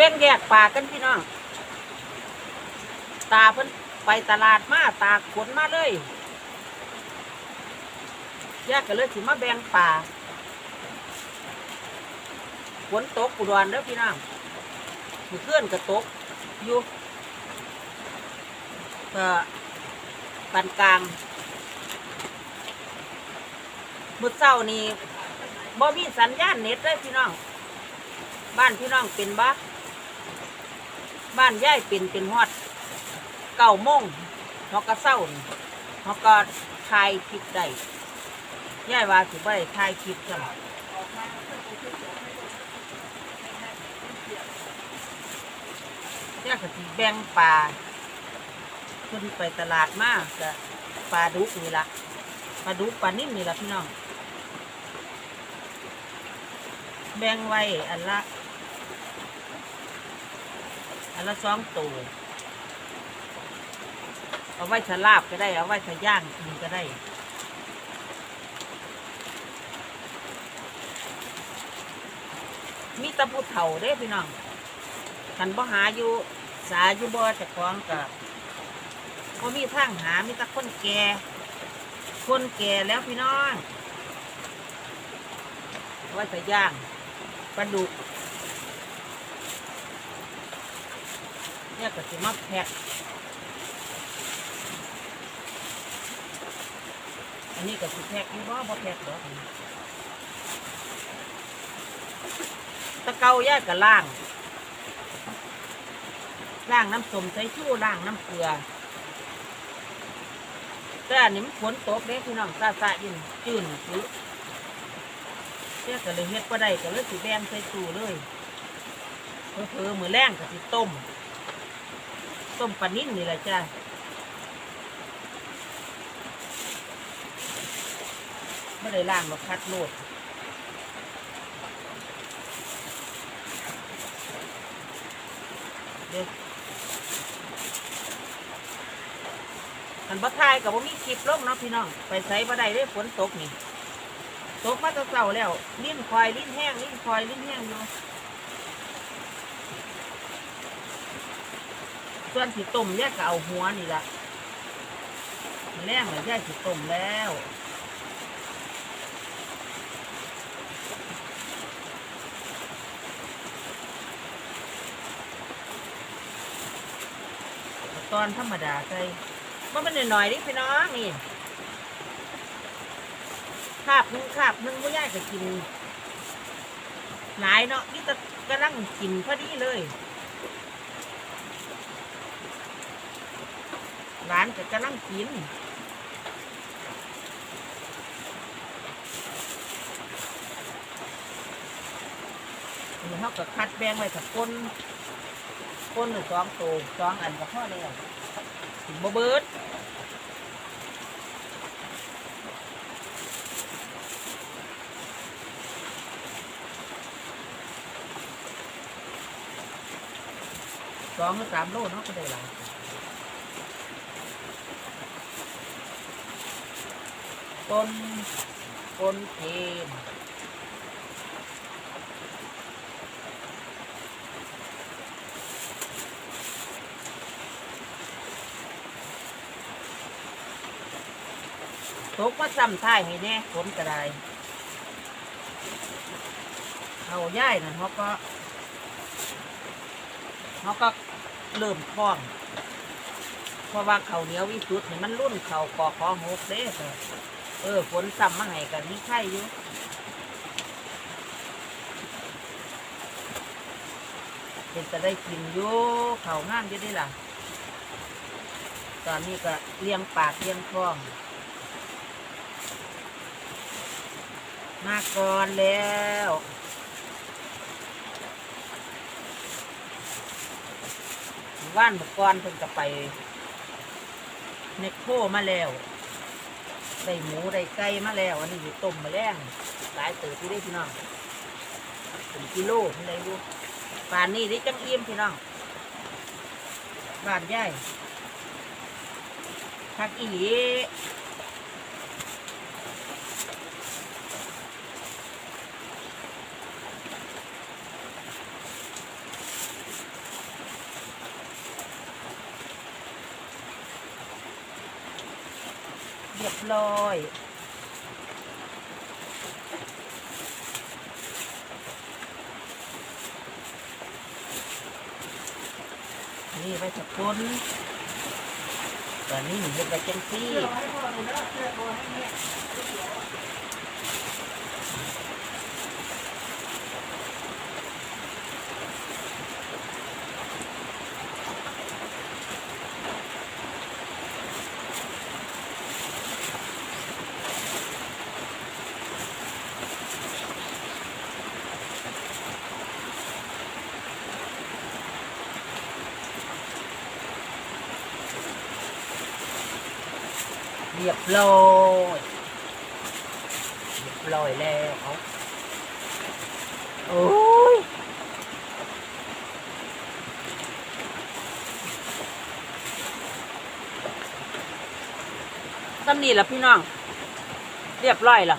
แบ่งแยกปลากันพี่น้อง ตาเพิ่นไปตลาดมาตาขนมาเลยแยกกันเลยสิมาแบ่งปลาฝนตกอุดรเด้อพี่น้องมือเคลื่อนก็ตกอยู่ก็ปานกลางมือเช้านี่บ่มีสัญญาณเน็ตเลยพี่น้อง บ้านพี่น้องเป็นบ้า บ้านย่ายเป็นเป็นฮอดเก้าโมงเขาก็เศร้านี่เขาก็ถ่ายคลิปได้ย่ายว่าสิบ่ได้ถ่ายคลิปจังย่ายก็สิแบ่งปลาเพิ่นไปตลาดมาก็ปลาดุกนี่ละปลาดุกปลานิ่มนี่ละพี่น้อง แบ่งไว้อันละ อันละสองตัวเอาไว้ฉลาบก็ได้ เอาไว้ฉย่างกินก็ได้มีตะพูเถ่าเด้พี่น้องกันบ่หาอยู่สาอยู่บ่จะคล้องกับบ่มีทางหา มีต่คนแก่คนแก่แล้วพี่น้องเอาไว้ฉย่างปลาดุก เนี่ยก็สิมาแพ็คอันนี้ก็สิแพ็คอยู่บ่บ่แพ็คดอตะเกาย่ายก็ล่าง ล่างน้ำสมใส่ชู่ล่างน้ำเกลือแต่อันนี้มันฝนตกเด้พี่น้องซาซาอินจืนหรือเสียก็เลยเฮ็ดบ่ได้ก็เลยสิแบ่งใส่ตู้เลยเผลอๆมือแรงก็สิต้ม ต้มปลานิ่มนี่แหละจ้าไม่ได้ล่างหรอกคัดโลดเดี๋ยวมันบ่ทายกับบ่มีคลิปลงเนาะพี่น้อง ไปใส่บ่ได้เลยฝนตกนี่ ตกมาแตะเช้าแล้ว ลิ้นควายลิ้นแห้งลิ้นควายลิ้นแห้งอยู่ ส่วนสิต้มแยกก็เอาหัวนี่ละแรงเลยแยกสิต้มแล้วตอนธรรมดาใส่ว่ามันหน่อยๆนี่พี่น้องนี่คาบหนึงคาบหนึงไม่ยากจะกิน หลายเนาะนี่จะกำลังกินพอดีเลย ร้านก็กำลังกินนี่เขาก็คัดแบงไว้กับคนคนหรือสองตัวสองอันก็พอแล้วถึงบ่เบิดสองหรือสามโลเนาะก็ได้หลาย ต้นต้นเทนตกมาซ้ำท้ายให้แน่ฝนก็ได้เอาย่ายนั่นเขาก็เขาก็เริ่มคล้องเพราะว่าเขาเหนียววิสุทธิ์นี่มันรุ่นเขากอขอหกเด้อ เออฝนซ้ำมาให้กันนี่ไข่อยู่เป็นจะได้กินอยู่เขางามอยู่ได้ล่ะ ตอนนี้ก็เลี้ยงปากเลี้ยงท้อง มาก่อนแล้วว่านบุกรเพิ่นจะไปเนคโคมาแล้ว ได้หมูได้ไก่มาแล้ว อันนี้อยู่ต้มมาแล้วหลายเติบที่ได้พี่น้องเป็นกิโลที่ไหนดูป่านนี้ได้จังเอี่ยมพี่น้องบาดใหญ่พักอีหลี เร้อยนี่ไปสักคนตอนนี้หนูเห็นไปจังซี่ เรียบร้อยเรียบร้อยแล้วเอาโอ้ยตำนี่ละพี่น้อง เรียบร้อยละ